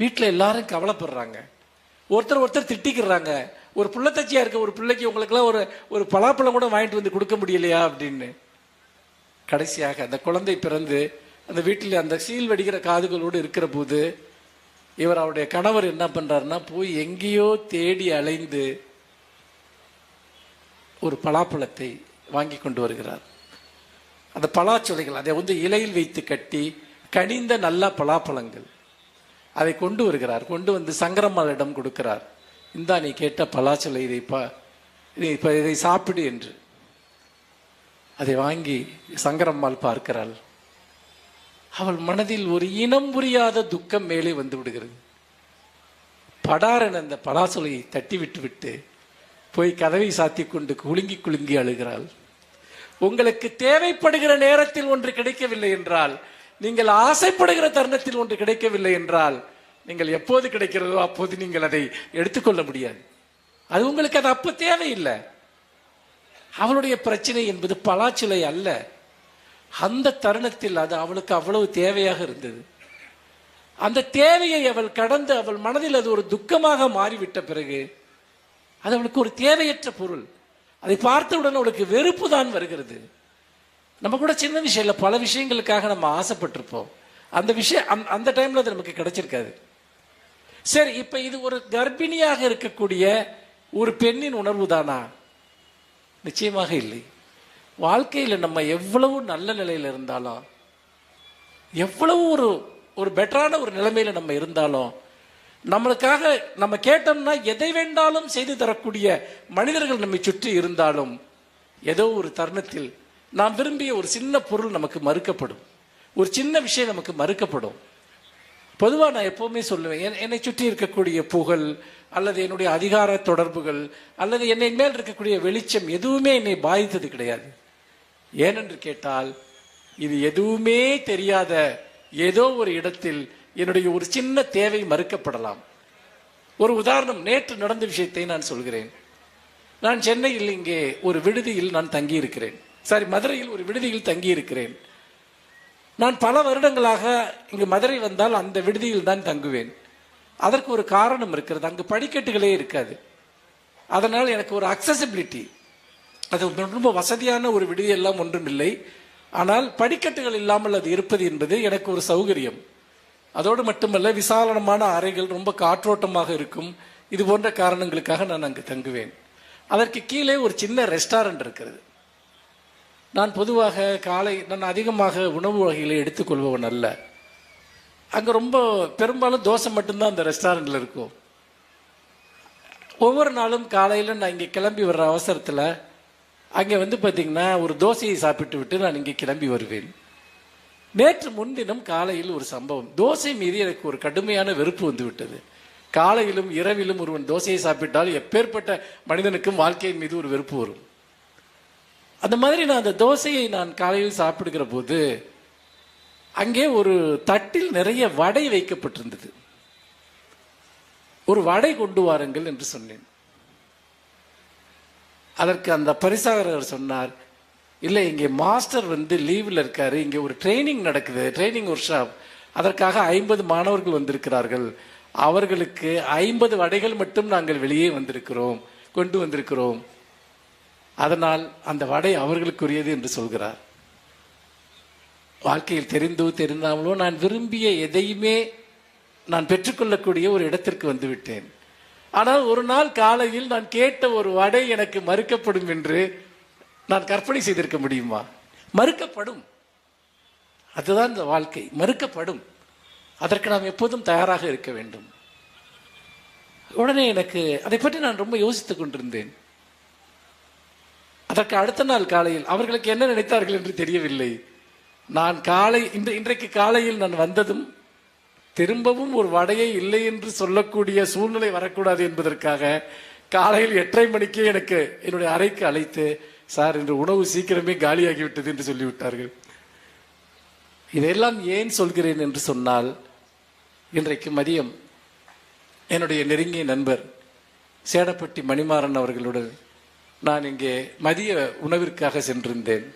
வீட்டில் எல்லாரும் கவலைப்படுறாங்க. ஒருத்தர் ஒருத்தர் திட்டிக்கிறாங்க. ஒரு புள்ளத்தச்சியா இருக்க ஒரு பிள்ளைக்கு உங்களுக்குலாம் ஒரு ஒரு பலாப்பழம் கூட வாங்கிட்டு வந்து கொடுக்க முடியலையா அப்படின்னு. கடைசியாக அந்த குழந்தை பிறந்து அந்த வீட்டில் அந்த சீல் வெடிக்கிற காதுகளோடு இருக்கிற போது இவர் அவருடைய கணவர் என்ன பண்றாருன்னா போய் எங்கேயோ தேடி அலைந்து ஒரு பலாப்பழத்தை வாங்கி கொண்டு வருகிறார். அந்த பலாச்சொலைகள் அதை வந்து இலையில் வைத்து கட்டி கனிந்த நல்ல பலாப்பழங்கள். அதை கொண்டு வருகிறார் கொண்டு வந்து சங்கரம்மாளிடம் கொடுக்கிறார். இந்தா நீ கேட்ட பலாச்சலை இதை பா இதை இதை சாப்பிடு என்று. அதை வாங்கி சங்கரம்மாள் பார்க்கிறாள். அவள் மனதில் ஒரு இனம் புரியாத துக்கம் மேலே வந்து விடுகிறது. படாரன் அந்த பலாசொலையை தட்டி விட்டு விட்டு போய் கதவை சாத்தி கொண்டு குலுங்கி குலுங்கி அழுகிறாள். உங்களுக்கு தேவைப்படுகிற நேரத்தில் ஒன்று கிடைக்கவில்லை என்றால் நீங்கள் ஆசைப்படுகிற தருணத்தில் ஒன்று கிடைக்கவில்லை என்றால் நீங்கள் எப்போது கிடைக்கிறதோ அப்போது நீங்கள் அதை எடுத்துக்கொள்ள முடியாது. அது உங்களுக்கு அது அப்போ தேவையில்லை. அவளுடைய பிரச்சனை என்பது பலாச்சிலை அல்ல. அந்த தருணத்தில் அது அவளுக்கு அவ்வளவு தேவையாக இருந்தது. அந்த தேவையை அவள் கடந்து அவள் மனதில் அது ஒரு துக்கமாக மாறிவிட்ட பிறகு அது அவளுக்கு ஒரு தேவையற்ற பொருள். அதை பார்த்தவுடன் அவளுக்கு வெறுப்பு தான் வருகிறது. நம்ம கூட சின்ன விஷயம் இல்லை பல விஷயங்களுக்காக நம்ம ஆசைப்பட்டிருப்போம். அந்த விஷயம் அந் அந்த டைமில் அது நமக்கு கிடைச்சிருக்காது. சரி இப்போ இது ஒரு கர்ப்பிணியாக இருக்கக்கூடிய ஒரு பெண்ணின் உணர்வு தானா? நிச்சயமாக இல்லை. வாழ்க்கையில் நம்ம எவ்வளவு நல்ல நிலையில் இருந்தாலும் எவ்வளவு ஒரு ஒரு பெட்டரான ஒரு நிலைமையில் நம்ம இருந்தாலும் நம்மளுக்காக நம்ம கேட்டோம்னா எதை வேண்டாலும் செய்து தரக்கூடிய மனிதர்கள் நம்மை சுற்றி இருந்தாலும் ஏதோ ஒரு தருணத்தில் நாம் விரும்பிய ஒரு சின்ன பொருள் நமக்கு மறுக்கப்படும். ஒரு சின்ன விஷயம் நமக்கு மறுக்கப்படும். பொதுவாக நான் எப்போவுமே சொல்லுவேன் என்னை சுற்றி இருக்கக்கூடிய புகழ் அல்லது என்னுடைய அதிகார தொடர்புகள் அல்லது என்னை மேல் இருக்கக்கூடிய வெளிச்சம் எதுவுமே என்னை பாதித்தது கிடையாது. ஏனென்று கேட்டால் இது எதுவுமே தெரியாத ஏதோ ஒரு இடத்தில் என்னுடைய ஒரு சின்ன தேவை மறுக்கப்படலாம். ஒரு உதாரணம் நேற்று நடந்த விஷயத்தை நான் சொல்கிறேன். நான் சென்னையில் இங்கே ஒரு விடுதியில் நான் தங்கி இருக்கிறேன் சாரி மதுரையில் ஒரு விடுதியில் தங்கியிருக்கிறேன். நான் பல வருடங்களாக இங்கு மதுரை வந்தால் அந்த விடுதியில் தான் தங்குவேன். அதற்கு ஒரு காரணம் இருக்கிறது. அங்கு படிக்கட்டுகளே இருக்காது. அதனால் எனக்கு ஒரு அக்சசிபிலிட்டி அது ரொம்ப வசதியான ஒரு விடுதி எல்லாம் ஒன்றும் இல்லை ஆனால் படிக்கட்டுகள் இல்லாமல் அது இருப்பது என்பது எனக்கு ஒரு சௌகரியம். அதோடு மட்டுமல்ல விசாலமான அறைகள் ரொம்ப காற்றோட்டமாக இருக்கும். இது போன்ற காரணங்களுக்காக நான் அங்கு தங்குவேன். அதற்கு கீழே ஒரு சின்ன ரெஸ்டாரண்ட் இருக்கிறது. நான் பொதுவாக காலை நான் அதிகமாக உணவு வகைகளை எடுத்துக்கொள்பவன் அல்ல. அங்கே ரொம்ப பெரும்பாலும் தோசை மட்டும்தான் அந்த ரெஸ்டாரண்ட்டில் இருக்கும். ஒவ்வொரு நாளும் காலையில் நான் இங்கே கிளம்பி வர்ற அவசரத்தில் அங்கே வந்து பார்த்தீங்கன்னா ஒரு தோசையை சாப்பிட்டு விட்டு நான் இங்கே கிளம்பி வருவேன். நேற்று முன்தினம் காலையில் ஒரு சம்பவம். தோசை மீது எனக்கு ஒரு கடுமையான வெறுப்பு வந்து விட்டது. காலையிலும் இரவிலும் ஒருவன் தோசையை சாப்பிட்டால் எப்பேற்பட்ட மனிதனுக்கும் வாழ்க்கையின் மீது ஒரு வெறுப்பு வரும். அந்த மாதிரி நான் அந்த தோசையை நான் காலையில் சாப்பிடுகிற போது அங்கே ஒரு தட்டில் நிறைய வடை வைக்கப்பட்டிருந்தது. ஒரு வடை கொண்டு வாருங்கள் என்று சொன்னேன். அதற்கு அந்த பரிசாகரர் சொன்னார் இல்லை இங்கே மாஸ்டர் வந்து லீவில் இருக்காரு இங்கே ஒரு ட்ரைனிங் நடக்குது ட்ரைனிங் ஒர்க் ஷாப் அதற்காக ஐம்பது மாணவர்கள் வந்திருக்கிறார்கள். அவர்களுக்கு ஐம்பது வடைகள் மட்டும் நாங்கள் வெளியே வந்திருக்கிறோம் கொண்டு வந்திருக்கிறோம். அதனால் அந்த வடை அவர்களுக்குரியது என்று சொல்கிறார். வாழ்க்கையில் தெரிந்தோ தெரிந்தாமலோ நான் விரும்பிய எதையுமே நான் பெற்றுக்கொள்ளக்கூடிய ஒரு இடத்திற்கு வந்துவிட்டேன். ஆனால் ஒரு நாள் காலையில் நான் கேட்ட ஒரு வடை எனக்கு மறுக்கப்படும் என்று நான் கற்பனை செய்திருக்க முடியுமா? மறுக்கப்படும். அதுதான் இந்த வாழ்க்கை. மறுக்கப்படும். அதற்கு நாம் எப்போதும் தயாராக இருக்க வேண்டும். உடனே எனக்கு அதை பற்றி நான் ரொம்ப யோசித்துக் கொண்டிருந்தேன். அதற்கு அடுத்த நாள் காலையில் அவர்களுக்கு என்ன நினைத்தார்கள் என்று தெரியவில்லை. நான் காலை இந்த இன்றைக்கு காலையில் நான் வந்ததும் திரும்பவும் ஒரு வடையை இல்லை என்று சொல்லக்கூடிய சூழ்நிலை வரக்கூடாது என்பதற்காக காலையில் எட்டரை மணிக்கே எனக்கு என்னுடைய அறைக்கு அழைத்து சார் இன்று உணவு சீக்கிரமே காலியாகிவிட்டது என்று சொல்லிவிட்டார்கள். இதையெல்லாம் ஏன் சொல்கிறேன்? என்று சொன்னால் இன்றைக்கு மதியம் என்னுடைய நெருங்கிய நண்பர் சேடப்பட்டி மணிமாறன் அவர்களுடன் நான் இங்கே மதிய உணவிற்காக சென்றிருந்தேன்.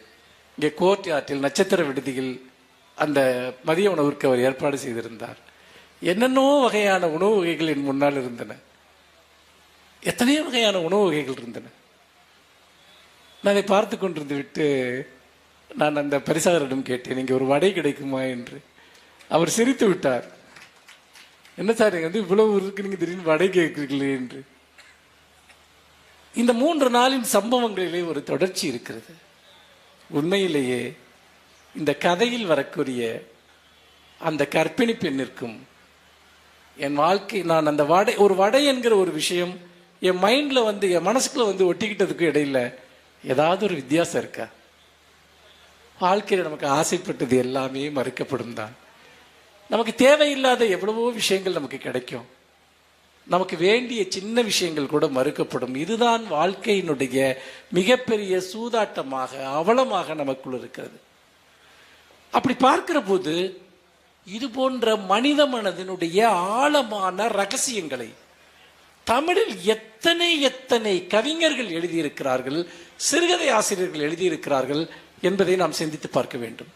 இங்கே கோர்ட் ஆற்றில் நட்சத்திர விடுதியில் அந்த மதிய உணவிற்கு அவர் ஏற்பாடு செய்திருந்தார். என்னென்னோ வகையான உணவு வகைகள் என் முன்னால் இருந்தன. எத்தனையோ வகையான உணவு வகைகள் இருந்தன. நான் அதை பார்த்து கொண்டிருந்து விட்டு நான் அந்த பரிசாளரிடம் கேட்டேன் இங்கே ஒரு வடை கிடைக்குமா? என்று. அவர் சிரித்து விட்டார். என்ன சார் வந்து இவ்வளவு இருக்கு நீங்கள் திடீர்னு வடை கேட்குறீங்களே என்று. இந்த மூன்று நாளின் சம்பவங்களிலே ஒரு தொடர்ச்சி இருக்கிறது. உண்மையிலேயே இந்த கதையில் வரக்கூடிய அந்த கற்பிணி பெண்ணிற்கும் என் வாழ்க்கை நான் அந்த வடை ஒரு வடை என்கிற ஒரு விஷயம் என் மைண்ட்ல வந்து என் மனசுக்குள்ள வந்து ஒட்டிக்கிட்டதுக்கு இடையில ஏதாவது ஒரு வித்தியாசம் இருக்கா? வாழ்க்கையில் நமக்கு ஆசைப்பட்டது எல்லாமே மறுக்கப்படும் தான். நமக்கு தேவையில்லாத எவ்வளவோ விஷயங்கள் நமக்கு கிடைக்கும். நமக்கு வேண்டிய சின்ன விஷயங்கள் கூட மறுக்கப்படும். இதுதான் வாழ்க்கையினுடைய மிகப்பெரிய சூதாட்டமாக அவலமாக நமக்குள் இருக்கிறது. அப்படி பார்க்கிற போது இது போன்ற மனித மனதினுடைய ஆழமான ரகசியங்களை தமிழில் எத்தனை எத்தனை கவிஞர்கள் எழுதியிருக்கிறார்கள் சிறுகதை ஆசிரியர்கள் எழுதியிருக்கிறார்கள் என்பதை நாம் சிந்தித்து பார்க்க வேண்டும்.